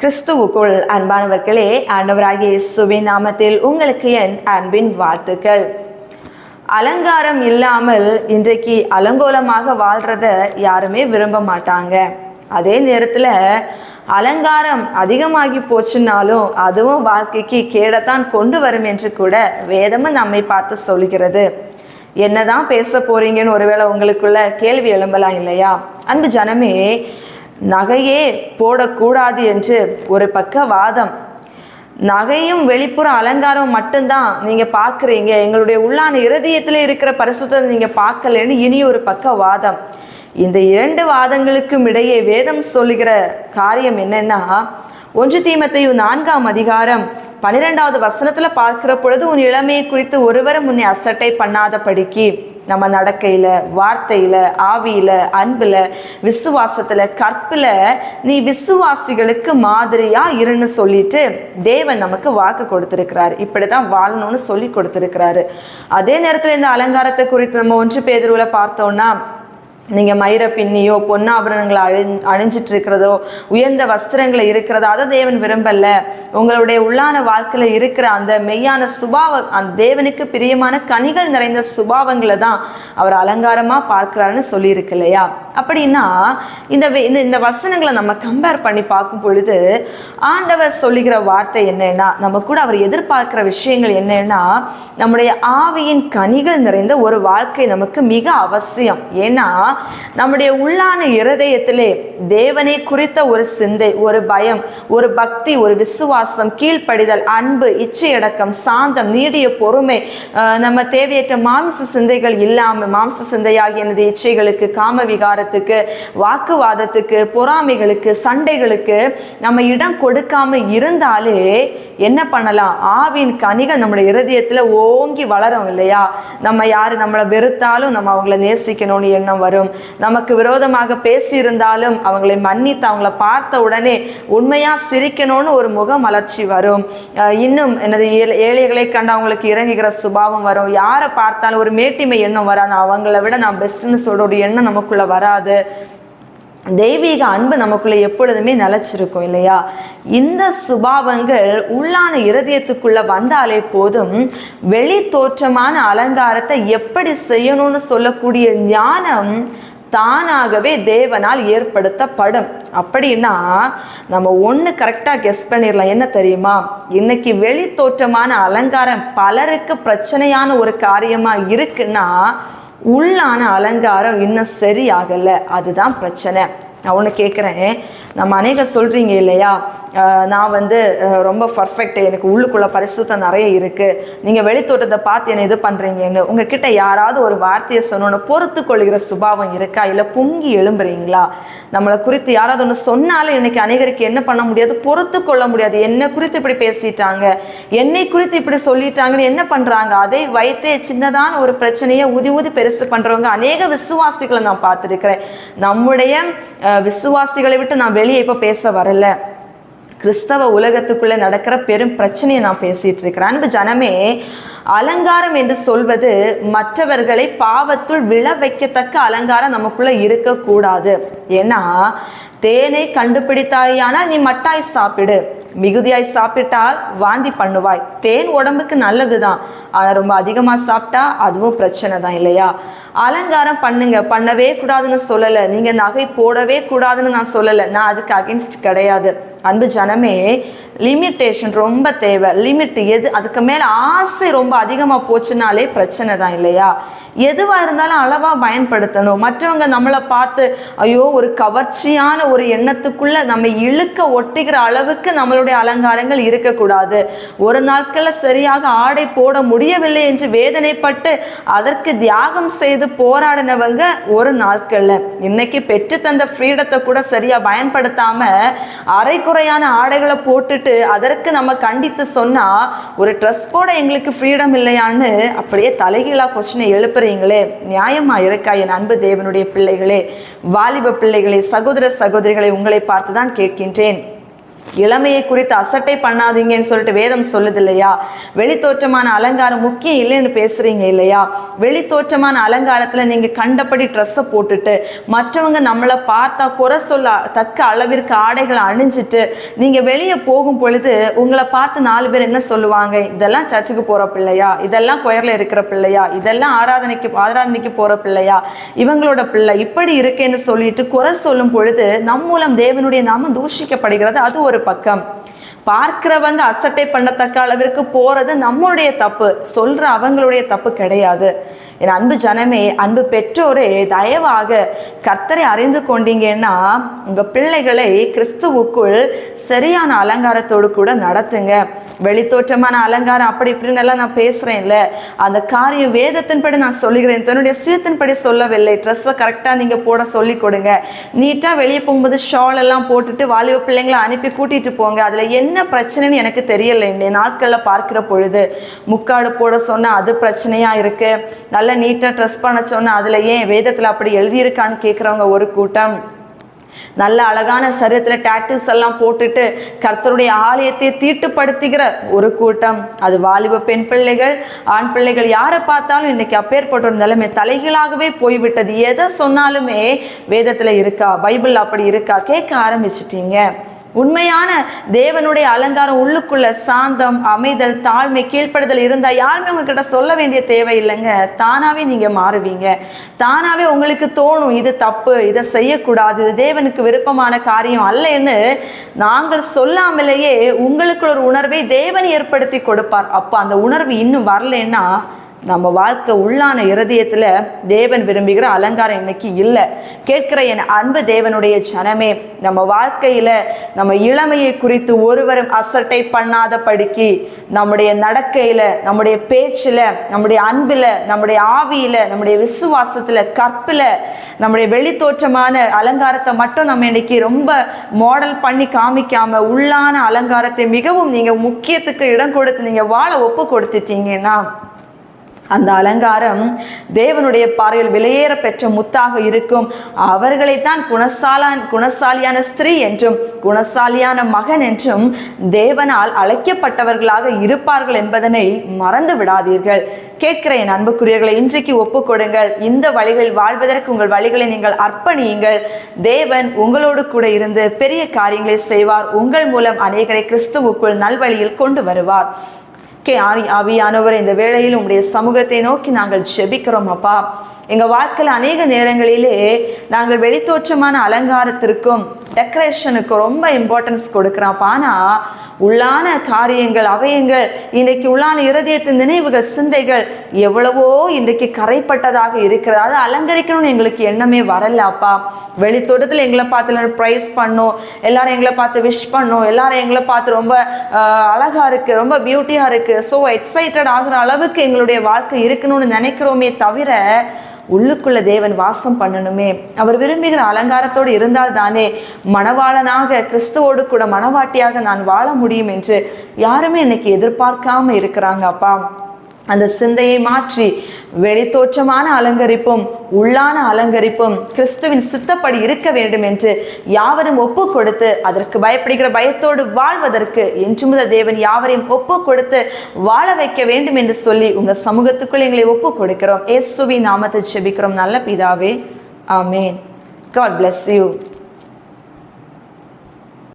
கிறிஸ்துவுக்குள் அன்பானவர்களே ஆண்டவராகிய இயேசுவின் நாமத்தில் உங்களுக்கு என் அன்பின் வாழ்த்துக்கள். அலங்காரம் இல்லாமல் இன்றைக்கு அலங்கோலமாக வாழ்றத யாருமே விரும்ப மாட்டாங்க. அதே நேரத்தில் அலங்காரம் அதிகமாகி போச்சுன்னாலும் அதுவும் வாழ்க்கைக்கு கேடத்தான் கொண்டு வரும் என்று கூட வேதமும் நம்மை பார்த்து சொல்கிறது என்னதான் பேச போறீங்கன்னு ஒருவேளை உங்களுக்குள்ள கேள்வி எழும்பலாம் இல்லையா? அன்பு ஜனமே நகையே போடக்கூடாது என்று ஒரு பக்க வாதம் நகையும் வெளிப்புற அலங்காரம் மட்டும்தான் நீங்கள் பார்க்குறீங்க. எங்களுடைய உள்ளான இருதயத்தில் இருக்கிற பரிசுத்தத்தை நீங்கள் பார்க்கலன்னு இனி ஒரு பக்க வாதம் இந்த இரண்டு வாதங்களுக்கும் இடையே வேதம் சொல்லுகிற காரியம் என்னென்னா ஒன்று தீமத்தையும் நான்காம் அதிகாரம் பன்னிரெண்டாவது வசனத்தில் பார்க்கிற பொழுது உன் இளமையை குறித்து ஒருவரும் உன்னை அசட்டை பண்ணாதபடிக்கு. நம்ம நடக்கையில் வார்த்தையில் ஆவியில் அன்பில் விசுவாசத்தில் கற்பில் நீ விசுவாசிகளுக்கு மாதிரியாக இருன்னு சொல்லிட்டு தேவன் நமக்கு வாக்கு கொடுத்துருக்குறாரு. இப்படி தான் வாழணும்னு சொல்லி கொடுத்துருக்கிறாரு. அதே நேரத்தில் இந்த அலங்காரத்தை குறித்து நம்ம ஒன்று பேதருவுல பார்த்தோம்னா நீங்கள் மயிர பின்னியோ பொன்னாபரணங்களை அழி அணிஞ்சிட்டு இருக்கிறதோ உயர்ந்த வஸ்திரங்களை இருக்கிறதோ அதை தேவன் விரும்பல. உங்களுடைய உள்ளான வாழ்க்கையில் இருக்கிற அந்த மெய்யான சுபாவ அந்த தேவனுக்கு பிரியமான கனிகள் நிறைந்த சுபாவங்களை தான் அவர் அலங்காரமாக பார்க்குறாருன்னு சொல்லியிருக்கு இல்லையா? அப்படின்னா இந்த வே- இந்த இந்த வசனங்களை நம்ம கம்பேர் பண்ணி பார்க்கும் பொழுது ஆண்டவர் சொல்லுகிற வார்த்தை என்னன்னா நம்ம கூட அவர் எதிர்பார்க்கிற விஷயங்கள் என்னன்னா நம்முடைய ஆவியின் கனிகள் நிறைந்த ஒரு வாழ்க்கை நமக்கு மிக அவசியம். ஏன்னா நம்முடைய உள்ளான இருதயத்திலே தேவனை குறித்த ஒரு சிந்தை ஒரு பயம் ஒரு பக்தி ஒரு விசுவாசம் கீழ்ப்படிதல் அன்பு இச்சையடக்கம் சாந்தம் நீடிய பொறுமை நம்ம தேவையற்ற மாம்ச சிந்தைகள் இல்லாமல் மாம்ச சிந்தையாகிய எனது இச்சைகளுக்கு காம விகாரத்தை வாக்குவாதத்துக்கு பொறாமைகளுக்கு சண்டைகளுக்கு நம்ம இடம் கொடுக்காம இருந்தாலே என்ன பண்ணலாம்? ஆவின் கனிகள் நம்மளோட இருதயத்தில் ஓங்கி வளரும் இல்லையா? நம்ம யார் நம்மளை வெறுத்தாலும் நம்ம அவங்கள நேசிக்கணும்னு எண்ணம் வரும். நமக்கு விரோதமாக பேசியிருந்தாலும் அவங்களை மன்னித்து அவங்கள பார்த்த உடனே உண்மையா சிரிக்கணும்னு ஒரு முக மலர்ச்சி வரும். இன்னும் எனது ஏழை- ஏழைகளை கண்டு அவங்களுக்கு இறங்குகிற சுபாவம் வரும். யாரை பார்த்தாலும் ஒரு மேட்டிமை எண்ணம் வராது. அவங்கள விட நான் பெஸ்ட்னு சொல்ற ஒரு எண்ணம் நமக்குள்ள வராது. தெய்வீக அன்பு நமக்குள்ள எப்பொழுதுமே நிலச்சிருக்கும் இல்லையா? இந்த சுபாவங்கள் உள்ளான இருதயத்துக்குள்ள வந்தாலே போதும் வெளி தோற்றமான அலங்காரத்தை எப்படி செய்யணும்னு சொல்லக்கூடிய ஞானம் தானாகவே தேவனால் ஏற்படுத்தப்படும். அப்படின்னா நம்ம ஒன்று கரெக்டாக கெஸ் பண்ணிடலாம். என்ன தெரியுமா? இன்னைக்கு வெளி தோற்றமான அலங்காரம் பலருக்கு பிரச்சனையான ஒரு காரியமாக இருக்குன்னா உள்ளான அலங்காரம் இன்னும் சரியாகலை. அதுதான் பிரச்சனை. நான் ஒன்று கேட்குறேன் நம்ம அநேகர் சொல்கிறீங்க இல்லையா? நான் வந்து ரொம்ப பர்ஃபெக்ட் எனக்கு உள்ளுக்குள்ள பரிசுத்தம் நிறைய இருக்குது நீங்கள் வெளித்தோட்டத்தை பார்த்து என்ன இது பண்ணுறீங்கன்னு உங்ககிட்ட யாராவது ஒரு வார்த்தையை சொன்னோன்னு பொறுத்து கொள்கிற சுபாவம் இருக்கா? இல்லை பொங்கி எழும்புறீங்களா? நம்மளை குறித்து யாராவது ஒன்று சொன்னாலும் இன்னைக்கு அநேகருக்கு என்ன பண்ண முடியாது? பொறுத்து கொள்ள முடியாது. என்னை குறித்து இப்படி பேசிட்டாங்க. என்னை குறித்து இப்படி சொல்லிட்டாங்கன்னு என்ன பண்ணுறாங்க அதை வைத்தே சின்னதான ஒரு பிரச்சனையை உதி ஊதி பெருசு பண்ணுறவங்க அநேக விசுவாசிகளை நான் பார்த்துருக்கிறேன். நம்முடைய விசுவாசிகளை விட்டு நான் வெளியே இப்போ பேச வரல. கிறிஸ்தவ உலகத்துக்குள்ளே நடக்கிற பெரும் பிரச்சனையை நான் பேசிகிட்டு இருக்கிறேன். அன்பு ஜனமே அலங்காரம் என்று சொல்வது மற்றவர்களை பாவத்துள் விழ வைக்கத்தக்க அலங்காரம் நமக்குள்ளே இருக்கக்கூடாது. ஏன்னா தேனை கண்டுபிடித்தாயானால் நீ மட்டாய் சாப்பிடு. மிகுதியாய் சாப்பிட்டால் வாந்தி பண்ணுவாய். தேன் உடம்புக்கு நல்லதுதான். ஆனா ரொம்ப அதிகமா சாப்பிட்டா அதுவும் பிரச்சனை தான் இல்லையா? அலங்காரம் பண்ணுங்க. பண்ணவே கூடாதுன்னு சொல்லலை. நீங்க நகை போடவே கூடாதுன்னு நான் சொல்லலை. நான் அதுக்கு அகென்ஸ்ட் கிடையாது. அன்பு ஜனமே லிமிட்டேஷன் ரொம்ப தேவை. லிமிட் எது அதுக்கு மேலே ஆசை ரொம்ப அதிகமாக போச்சுனாலே பிரச்சனை தான் இல்லையா? எதுவாக இருந்தாலும் அளவாக பயன்படுத்தணும். மற்றவங்க நம்மளை பார்த்து ஐயோ ஒரு கவர்ச்சியான ஒரு எண்ணத்துக்குள்ள நம்ம இழுக்க ஒட்டிக்கிற அளவுக்கு நம்மளுடைய அலங்காரங்கள் இருக்கக்கூடாது. ஒரு நாட்களில் சரியாக ஆடை போட முடியவில்லை என்று வேதனைப்பட்டு அதற்கு தியாகம் செய்து போராடினவங்க ஒரு நாட்களில். இன்னைக்கு பெற்று தந்த ஃப்ரீடத்தை கூட சரியாக பயன்படுத்தாமல் அரைக்குறையான ஆடைகளை போட்டுட்டு அதற்கு நம்ம கண்டித்து சொன்னா ஒரு ட்ரெஸ் போட எங்களுக்கு ஃப்ரீடம் இல்லையான்னு அப்படியே தலைகீழா கொஸ்டினை எழுப்புறீங்களே. நியாயமா இருக்கா என் அன்பு தேவனுடைய பிள்ளைகளே? வாலிப பிள்ளைகளே சகோதர சகோதரிகளை உங்களை பார்த்து தான் கேட்கின்றேன். இளமையை குறித்து அசட்டை பண்ணாதீங்கன்னு சொல்லிட்டு வேதம் சொல்லுது இல்லையா? வெளித்தோற்றமான அலங்காரம் முக்கியம் இல்லைன்னு பேசுறீங்க இல்லையா? வெளித்தோற்றமான அலங்காரத்துல நீங்க கண்டபடி ட்ரெஸ்ஸை போட்டுட்டு மற்றவங்க நம்மளை பார்த்தா குறை சொல்ல தக்க அளவிற்கு ஆடைகளை அணிஞ்சிட்டு நீங்க வெளியே போகும் பொழுது உங்களை பார்த்து நாலு பேர் என்ன சொல்லுவாங்க? இதெல்லாம் சர்ச்சுக்கு போற பிள்ளையா? இதெல்லாம் கொயர்ல இருக்கிற பிள்ளையா? இதெல்லாம் ஆராதனைக்கு ஆராதனைக்கு போற பிள்ளையா? இவங்களோட பிள்ளை இப்படி இருக்கேன்னு சொல்லிட்டு குறை சொல்லும் பொழுது நம் மூலம் தேவனுடைய நாமம் தூஷிக்கப்படுகிறது. அது ஒரு பக்கம். பார்க்கிறவங்க அசட்டை பண்ணத்தக்க அளவிற்கு போறது நம்மளுடைய தப்பு. சொல்ற அவங்களுடைய தப்பு கிடையாது. என் அன்பு ஜனமே அன்பு பெற்றோரே தயவாக கர்த்தரை அறிந்து கொண்டீங்கன்னா உங்கள் பிள்ளைகளை கிறிஸ்துவுக்குள் சரியான அலங்காரத்தோடு கூட நடத்துங்க. வெளித்தோற்றமான அலங்காரம் அப்படி இப்படின்னு எல்லாம் நான் பேசுகிறேன்ல அந்த காரியம் வேதத்தின்படி நான் சொல்லுகிறேன். தன்னுடைய சுயத்தின்படி சொல்லவில்லை. ட்ரெஸ்ஸை கரெக்டாக நீங்கள் போட சொல்லி கொடுங்க. நீட்டாக வெளியே போகும்போது ஷால் எல்லாம் போட்டுட்டு வாலிப பிள்ளைங்களை அனுப்பி கூட்டிகிட்டு போங்க. அதில் என்ன பிரச்சனைன்னு எனக்கு தெரியலை. இந்த நாட்களில் பார்க்கிற பொழுது முக்காடு போட சொன்னால் அது பிரச்சனையாக இருக்குது நல்ல நீட்டாக ட்ரெஸ் பண்ண சொன்னால் அதுல ஏன் வேதத்தில் அப்படி எழுதியிருக்கான்னு கேட்குறவங்க ஒரு கூட்டம். நல்ல அழகான சரீரத்தில் டாட்டூஸ் எல்லாம் போட்டுட்டு கர்த்தருடைய ஆலயத்தை தீட்டுப்படுத்துகிற ஒரு கூட்டம். அது வாலிப பெண் பிள்ளைகள் ஆண் பிள்ளைகள் யாரை பார்த்தாலும் இன்னைக்கு அப்பேற்பட்ட ஒரு நிலைமை தலைகளாகவே போய்விட்டது. எதை சொன்னாலுமே வேதத்தில் இருக்கா? பைபிள் அப்படி இருக்கா? கேட்க ஆரம்பிச்சிட்டீங்க. உண்மையான தேவனுடைய அலங்காரம் உள்ளுக்குள்ள சாந்தம் அமைதல் தாழ்மை கீழ்ப்படுதல் இருந்தா யாருமே உங்ககிட்ட சொல்ல வேண்டிய தேவை இல்லைங்க தானாவே நீங்க மாறுவீங்க. தானாவே உங்களுக்கு தோணும் இது தப்பு இதை செய்யக்கூடாது இது தேவனுக்கு விருப்பமான காரியம் அல்லன்னு நாங்கள் சொல்லாமலேயே உங்களுக்குள்ள ஒரு உணர்வை தேவன் ஏற்படுத்தி கொடுப்பார். அப்போ அந்த உணர்வு இன்னும் வரலைன்னா நம்ம வாழ்க்கை உள்ளான இருதயத்தில் தேவன் விரும்புகிற அலங்காரம் இன்னைக்கு இல்லை. கேட்கிற என் அன்பு தேவனுடைய ஜனமே நம்ம வாழ்க்கையில் நம்ம இளமையை குறித்து ஒருவரும் அசட்டை பண்ணாத படிக்கு நம்முடைய நடக்கையில் நம்முடைய பேச்சில் நம்முடைய அன்பில் நம்முடைய ஆவியில் நம்முடைய விசுவாசத்தில் கற்பில் நம்முடைய வெளித்தோற்றமான அலங்காரத்தை மட்டும் நம்ம இன்னைக்கு ரொம்ப மாடல் பண்ணி காமிக்காமல் உள்ளான அலங்காரத்தை மிகவும் நீங்கள் முக்கியத்துக்கு இடம் கொடுத்து நீங்கள் வாழ ஒப்பு கொடுத்துட்டீங்கன்னா அந்த அலங்காரம் தேவனுடைய பார்வையில் விலையேற பெற்ற முத்தாக இருக்கும். அவர்களைத்தான் குணசாலான் குணசாலியான ஸ்திரீ என்றும் குணசாலியான மகன் என்றும் தேவனால் அழைக்கப்பட்டவர்களாக இருப்பார்கள் என்பதனை மறந்து விடாதீர்கள். கேட்கிற என் அன்புக்குரியர்களை இன்றைக்கு ஒப்புக்கொடுங்கள். இந்த வழிகளில் வாழ்வதற்கு உங்கள் வழிகளை நீங்கள் அர்ப்பணியுங்கள். தேவன் உங்களோடு கூட இருந்து பெரிய காரியங்களை செய்வார். உங்கள் மூலம் அநேகரை கிறிஸ்துவுக்குள் நல்வழியில் கொண்டு வருவார். கே ஆவி ஆவியானவர் இந்த வேளையில் உங்களுடைய சமூகத்தை நோக்கி நாங்கள் ஜெபிக்கிறோம் அப்பா. எங்க வாழ்க்கையில் அநேக நேரங்களிலே நாங்கள் வெளித்தோற்றமான அலங்காரத்திற்கும் டெக்கரேஷனுக்கு ரொம்ப இம்பார்ட்டன்ஸ் கொடுக்குறான். ஆனா உள்ளான காரியங்கள் அவயங்கள் இன்றைக்கு உள்ளான இருதயத்தின் நினைவுகள் சிந்தைகள் எவ்வளவோ இன்றைக்கு கரைப்பட்டதாக இருக்கிறது. அதை அலங்கரிக்கணும்னு எங்களுக்கு எண்ணமே வரல அப்பா. வெளித்தோட்டத்தில் எங்களை பார்த்து எல்லாரும் ப்ரைஸ் பண்ணும். எல்லாரும் எங்களை பார்த்து விஷ் பண்ணும். எல்லாரும் எங்களை பார்த்து ரொம்ப அழகாக இருக்குது ரொம்ப பியூட்டியாக இருக்குது ஸோ எக்ஸைட்டட் ஆகிற அளவுக்கு எங்களுடைய வாழ்க்கை இருக்கணும்னு நினைக்கிறோமே தவிர உள்ளுக்குள்ள தேவன் வாசம் பண்ணணுமே. அவர் விரும்புகிற அலங்காரத்தோடு இருந்தால் தானே மணவாளனாக கிறிஸ்துவோடு கூட மணவாட்டியாக நான் வாழ முடியும் என்று யாருமே இன்னைக்கு எதிர்பார்க்காம இருக்கிறாங்க அப்பா. அந்த சிந்தையை மாற்றி வெளித்தோற்றமான அலங்கரிப்பும் உள்ளான அலங்கரிப்பும் கிறிஸ்துவின் சித்தப்படி இருக்க வேண்டும் என்று யாவரும் ஒப்பு கொடுத்து அதற்கு பயப்படுகிற பயத்தோடு வாழ்வதற்கு என்று முதல் தேவன் யாவரையும் ஒப்பு கொடுத்து வாழ வைக்க வேண்டும் என்று சொல்லி உங்க சமூகத்துக்குள் எங்களை ஒப்பு கொடுக்கிறோம். இயேசுவின் நாமத்தை செபிக்கிறோம் நல்ல பிதாவே ஆமேன். God bless you